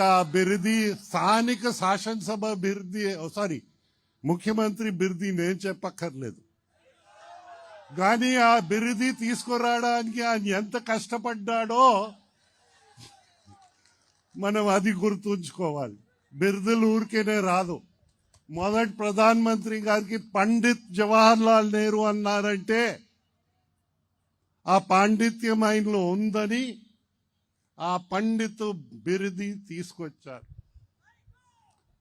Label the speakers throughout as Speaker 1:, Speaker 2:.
Speaker 1: అభివృద్ధి ఆ స్థానిక శాసనసభ అభివృద్ధి సారీ ముఖ్యమంత్రి బిరుది నేను చెప్పక్కర్లేదు. కానీ ఆ బిరుది తీసుకురావడానికి ఆయన ఎంత కష్టపడ్డాడో మనం అది గుర్తుంచుకోవాలి. బిరుదులు ఊరికేనే రాదు. మొదటి ప్రధానమంత్రి గారికి పండిత్ జవహర్ లాల్ నెహ్రూ అన్నారంటే ఆ పాండిత్యం ఆయనలో ఉందని ఆ పండితు బిరుది తీసుకొచ్చారు.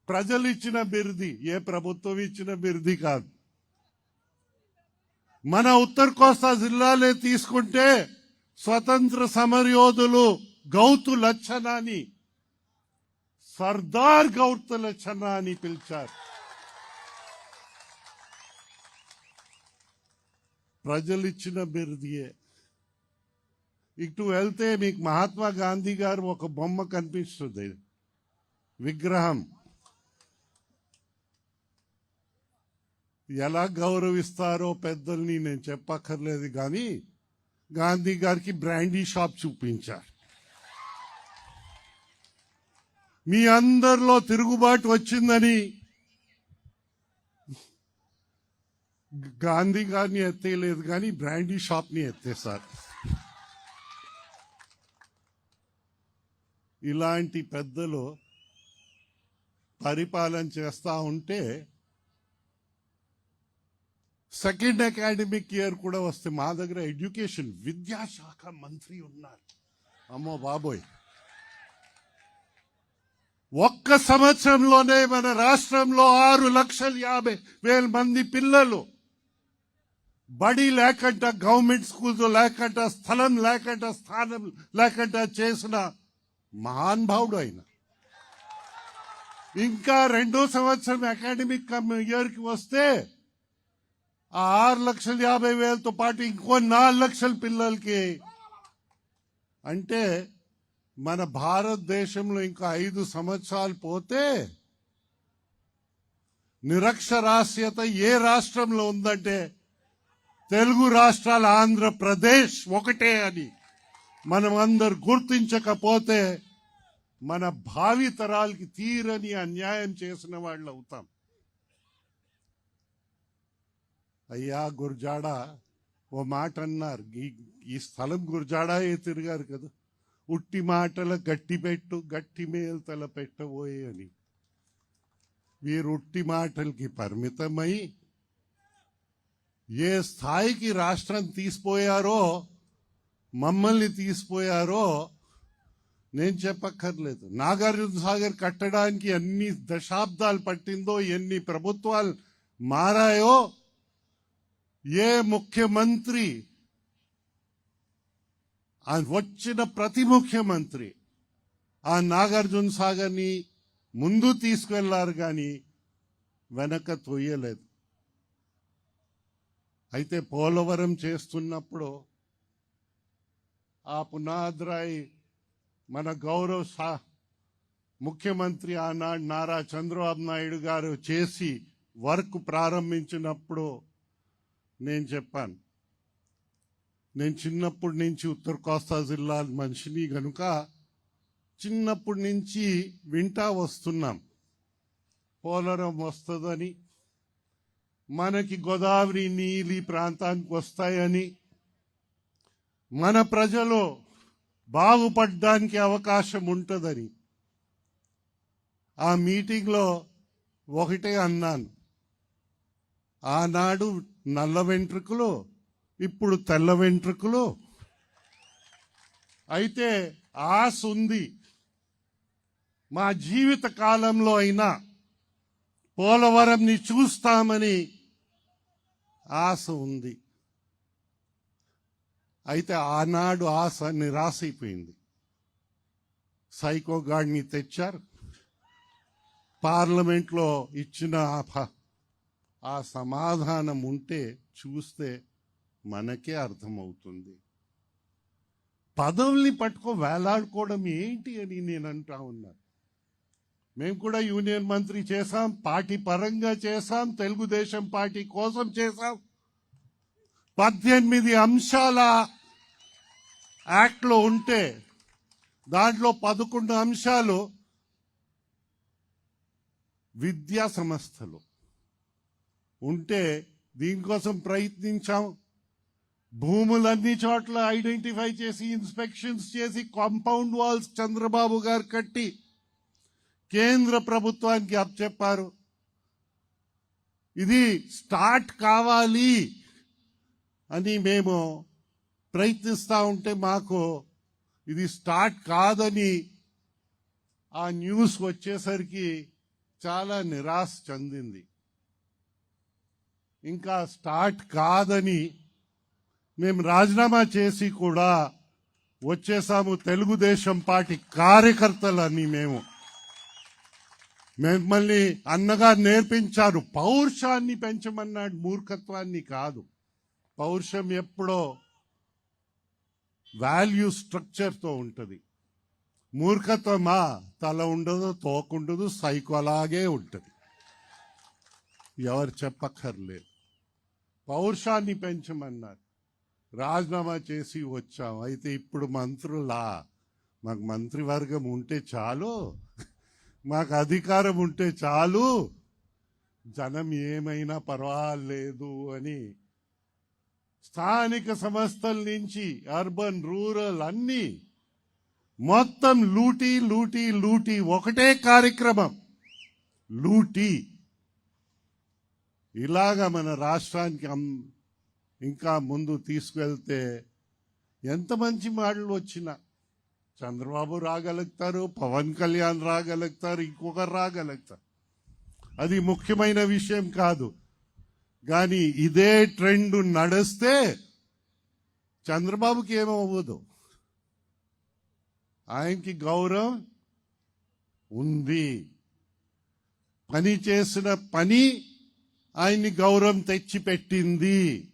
Speaker 1: ప్రజలు ఇచ్చిన బిరుది ఏ ప్రభుత్వం ఇచ్చిన బిరుది కాదు. మన ఉత్తర కోస్తా జిల్లాలే తీసుకుంటే స్వతంత్ర సమరయోధులు గౌతు లచ్చనాని సర్దార్ గౌతు లచ్చన అని పిలిచారు. ప్రజలిచ్చిన బిరుదియే. ఇటు వెళ్తే మీకు మహాత్మా గాంధీ గారు ఒక బొమ్మ కనిపిస్తుంది. విగ్రహం. ఎలా గౌరవిస్తారో పెద్దల్ని నేను చెప్పక్కర్లేదు కానీ గాంధీ గారికి బ్రాండీ షాప్ చూపించారు. మీ అందరిలో తిరుగుబాటు వచ్చిందని గాంధీ గారిని ఎత్తేయలేదు కానీ బ్రాండీ షాప్ని ఎత్తేసారు ఇలాంటి పెద్దలు పరిపాలన చేస్తూ ఉంటే సెకండ్ అకాడమిక్ ఇయర్ కూడా వస్తే మా దగ్గర ఎడ్యుకేషన్ విద్యాశాఖ మంత్రి ఉన్నారు. అమ్మో బాబోయ్. ఒక్క సంవత్సరంలోనే మన రాష్ట్రంలో ఆరు లక్షల యాభై వేల మంది పిల్లలు. బడి లేకుండా గవర్నమెంట్ స్కూల్స్ లేకుండా స్థలం లేకుండా స్థానం లేకుండా చేసిన మహానుభావుడు ఆయన. ఇంకా రెండో సంవత్సరం అకాడమిక్ ఇయర్కి వస్తే ఆ ఆరు లక్షల యాభై వేలతో పాటు ఇంకో నాలుగు లక్షల పిల్లలకి. అంటే మన భారతదేశంలో ఇంకా ఐదు సంవత్సరాలు పోతే నిరక్షరాస్యత ఏ రాష్ట్రంలో ఉందంటే తెలుగు రాష్ట్రాల ఆంధ్రప్రదేశ్ ఒకటే అని. మనం అందరు గుర్తించకపోతే మన భావి తరాలకి తీరని అన్యాయం చేసిన వాళ్ళు అవుతాం. అయ్యా గురజాడ ఓ మాట అన్నారు. ఈ- ఈ స్థలం గురజాడాయే తిరిగారు కదా. ఉట్టి మాటల గట్టి పెట్టు గట్టి మేల్తల పెట్టబోయే అని. వీరు ఉట్టి మాటలకి పరిమితమై ఏ స్థాయికి రాష్ట్రం తీసిపోయారో మమ్మల్ని తీసిపోయారో నేను చెప్పక్కర్లేదు. నాగార్జున సాగర్ కట్టడానికి ఎన్ని దశాబ్దాలు పట్టిందో ఎన్ని ప్రభుత్వాలు మారాయో ఏ ముఖ్యమంత్రి ఆ వచ్చిన ప్రతి ముఖ్యమంత్రి ఆ నాగార్జున సాగర్ని ముందు తీసుకెళ్ళారు కానీ వెనక తొయ్యలేదు అయితే పోలవరం చేస్తున్నప్పుడు ఆ పునాద్రాయి మన గౌరవ సా ముఖ్యమంత్రి ఆనాడు నారా చంద్రబాబు నాయుడు గారు చేసి వర్క్ ప్రారంభించినప్పుడు నేను చెప్పాను. నేను చిన్నప్పటి నుంచి ఉత్తర కోస్తా జిల్లా మనిషిని గనుక చిన్నప్పటి నుంచి వింటా వస్తున్నాం. పోలవరం వస్తుందని మనకి గోదావరి నీలి ప్రాంతానికి వస్తాయని మన ప్రజలు బాగుపడడానికి అవకాశం ఉంటుందని ఆ మీటింగ్లో ఒకటే అన్నాను. ఆనాడు నల్ల వెంట్రుకలు ఇప్పుడు తెల్ల వెంట్రుకలు. అయితే ఆశ ఉంది మా జీవిత కాలంలో అయినా పోలవరంని చూస్తామని ఆశ ఉంది. అయితే ఆనాడు ఆశ నిరాశ అయిపోయింది. సైకో గాడిని తెచ్చారు. పార్లమెంట్లో ఇచ్చిన ఆ ఆ సమాధానం ఉంటే చూస్తే మనకే అర్థమవుతుంది. పదవుల్ని పట్టుకో వేలాడుకోవడం ఏంటి అని నేను అంటా ఉన్నా. మేము కూడా యూనియన్ మంత్రి చేశాం పార్టీ పరంగా చేశాం తెలుగుదేశం పార్టీ కోసం చేశాం. పద్దెనిమిది అంశాల యాక్ట్లో ఉంటే దాంట్లో పదకొండు అంశాలు విద్యా సంస్థలు. ఉంటే దీనికోసం ప్రయత్నించాం. భూములన్ని చోట్ల ఐడెంటిఫై చేసి ఇన్స్పెక్షన్స్ చేసి కాంపౌండ్ వాల్స్ చంద్రబాబు గారు కట్టి కేంద్ర ప్రభుత్వానికి అప్పచెప్పారు ఇది స్టార్ట్ కావాలి అని మేము ప్రయత్నిస్తూ ఉంటే మాకు ఇది స్టార్ట్ కాదని ఆ న్యూస్ వచ్చేసరికి చాలా నిరాశ చెందింది. ఇంకా స్టార్ట్ కాదని మేము రాజీనామా చేసి కూడా వచ్చేసాము తెలుగుదేశం పార్టీ కార్యకర్తలని మేము. మిమ్మల్ని అన్నగా నేర్పించారు. పౌరుషాన్ని పెంచమన్నాడు మూర్ఖత్వాన్ని కాదు. పౌరుషం ఎప్పుడో వాల్యూ స్ట్రక్చర్తో ఉంటుంది. మూర్ఖత్వమా తల ఉండదు తోకుండదు సైకో అలాగే ఉంటుంది. ఎవరు చెప్పక్కర్లేదు. పౌరుషాన్ని పెంచమన్నారు. రాజీనామా చేసి వచ్చాం. అయితే ఇప్పుడు మంత్రులా? మాకు మంత్రివర్గం ఉంటే చాలు. మాకు అధికారం ఉంటే చాలు. జనం ఏమైనా పర్వాలేదు అని స్థానిక సంస్థల నుంచి అర్బన్ రూరల్ అన్నీ మొత్తం లూటీ లూటీ లూటీ ఒకటే కార్యక్రమం. లూటీ. ఇలాగా మన రాష్ట్రానికి ఇంకా ముందు తీసుకెళ్తే ఎంత మంచి మాటలు వచ్చినా చంద్రబాబు రాగలుగుతారు పవన్ కళ్యాణ్ రాగలుగుతారు ఇంకొకరు రాగలుగుతారు. అది ముఖ్యమైన విషయం కాదు. కానీ ఇదే ట్రెండ్ నడిస్తే చంద్రబాబుకి ఏమవ్వదు. ఆయనకి గౌరవం ఉంది. పని చేసిన పని ఆయన్ని గౌరవం తెచ్చిపెట్టింది.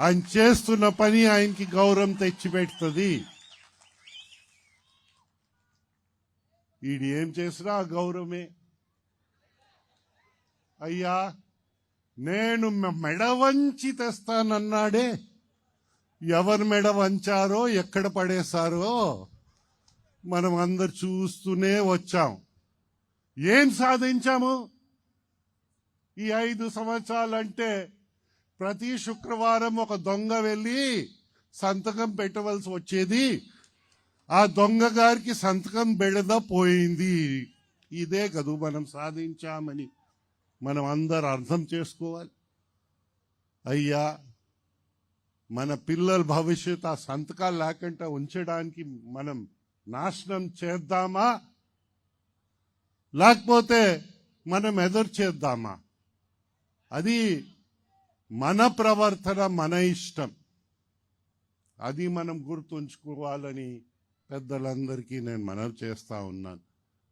Speaker 1: ఆయన చేస్తున్న పని ఆయనకి గౌరవం తెచ్చిపెడుతుంది. ఈడు ఏం చేసినా ఆ గౌరవమే. అయ్యా నేను మె- మెడ వంచి తెస్తానన్నాడే ఎవరు మెడ వంచారో ఎక్కడ పడేశారో మనం అందరు చూస్తూనే వచ్చాం. ఏం సాధించాము? ఈ ఐదు సంవత్సరాలంటే ప్రతి శుక్రవారం ఒక దొంగ వెళ్ళి సంతకం పెట్టవలసి వచ్చేది. ఆ దొంగ గారికి సంతకం బెడద పోయింది. ఇదే కదూ మనం సాధించామని. మనం అందరు అర్థం చేసుకోవాలి. అయ్యా మన పిల్లల భవిష్యత్ ఆ సంతకాలు లేకుండా ఉంచడానికి మనం నాశనం చేద్దామా? లేకపోతే మనం ఎదురు చేద్దామా? అది మన ప్రవర్తన మన ఇష్టం. అది మనం గుర్తుంచుకోవాలని పెద్దలందరికీ నేను మనవి చేస్తా ఉన్నాను.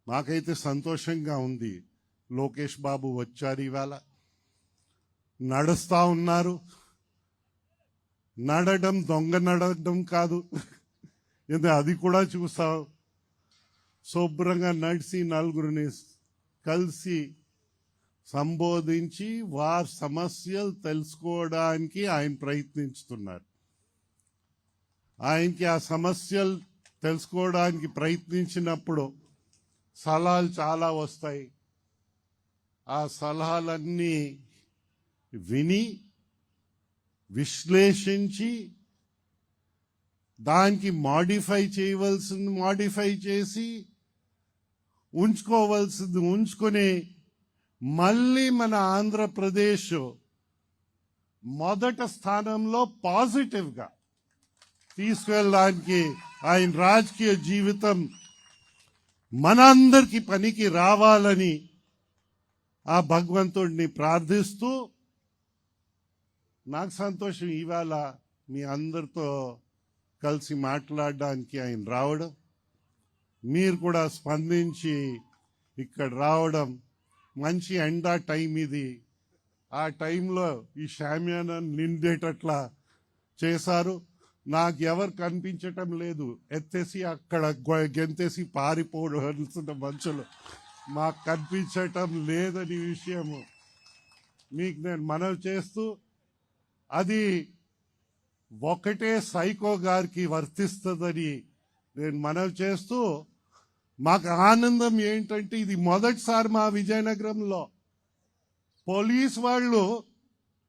Speaker 1: మాకైతే సంతోషంగా ఉంది. లోకేష్ బాబు వచ్చారు ఇవాళ. నడుస్తూ ఉన్నారు. నడడం దొంగ నడడం కాదు. ఇది అది కూడా చూసాం శుభ్రంగా నడిచి నలుగురిని కలిసి సంబోధించి వారి సమస్యలు తెలుసుకోవడానికి ఆయన ప్రయత్నించుతున్నారు ఆయనకి ఆ సమస్యలు తెలుసుకోవడానికి ప్రయత్నించినప్పుడు సలహాలు చాలా వస్తాయి. ఆ సలహాలన్నీ విని విశ్లేషించి దానికి మాడిఫై చేయవలసింది మాడిఫై చేసి ఉంచుకోవలసింది ఉంచుకొని మళ్ళీ మన ఆంధ్రప్రదేశ్ మొదట స్థానంలో పాజిటివ్గా తీసుకెళ్ళడానికి ఆయన రాజకీయ జీవితం మనందరికీ పనికి రావాలని ఆ భగవంతుడిని ప్రార్థిస్తూ నాకు సంతోషం. ఇవాళ మీ అందరితో కలిసి మాట్లాడడానికి ఆయన రావడం మీరు కూడా స్పందించి ఇక్కడ రావడం మంచి ఎండా టైం ఇది. ఆ టైంలో ఈ షామ్యాన నిండేటట్లా చేశారు. నాకు ఎవరు కనిపించటం లేదు. ఎత్తేసి అక్కడ గెంతేసి పారిపోవలసిన మనుషులు. మాకు కనిపించటం లేదని విషయము మీకు నేను మనవి చేస్తూ అది ఒకటే సైకో గారికి వర్తిస్తుందని నేను మనవి చేస్తూ మాకు ఆనందం ఏంటంటే ఇది మొదటిసారి మా విజయనగరంలో. పోలీస్ వాళ్ళు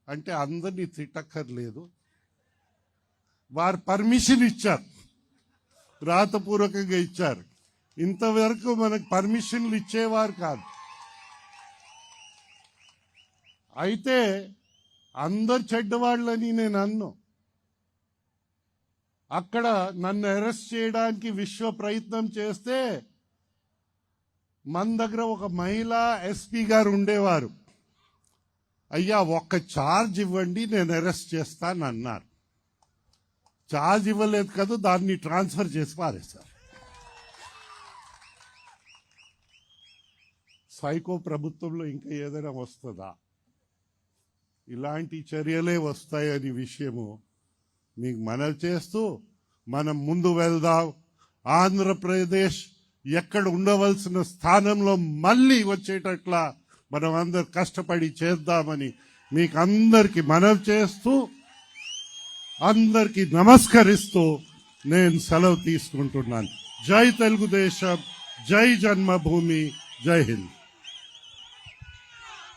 Speaker 1: అంటే అందరినీ తిట్టక్కర్లేదు వారు పర్మిషన్ ఇచ్చారు రాతపూర్వకంగా ఇచ్చారు. ఇంతవరకు మనకు పర్మిషన్లు ఇచ్చేవారు కాదు. అయితే అందరు చెడ్డవాళ్ళని నేను అన్ను. అక్కడ నన్ను అరెస్ట్ చేయడానికి విశ్వ ప్రయత్నం చేస్తే మన దగ్గర ఒక మహిళా ఎస్పీ గారు ఉండేవారు. అయ్యా ఒక్క ఛార్జ్ ఇవ్వండి నేను అరెస్ట్ చేస్తాను అన్నారు ఛార్జ్ ఇవ్వలేదు కదా దాన్ని ట్రాన్స్ఫర్ చేసి పారేశారు. సైకో ప్రభుత్వంలో ఇంకా ఏదైనా వస్తుందా? ఇలాంటి చర్యలే వస్తాయని విషయము మీకు మనవి చేస్తూ మనం ముందు వెళ్దాం. ఆంధ్రప్రదేశ్ ఎక్కడ ఉండవలసిన స్థానంలో మళ్ళీ వచ్చేటట్ల మనం అందరు కష్టపడి చేద్దామని మీకు అందరికీ మనవి చేస్తూ అందరికీ నమస్కరిస్తూ నేను సెలవు తీసుకుంటున్నాను. జై తెలుగుదేశం జై జన్మభూమి జై హింద్.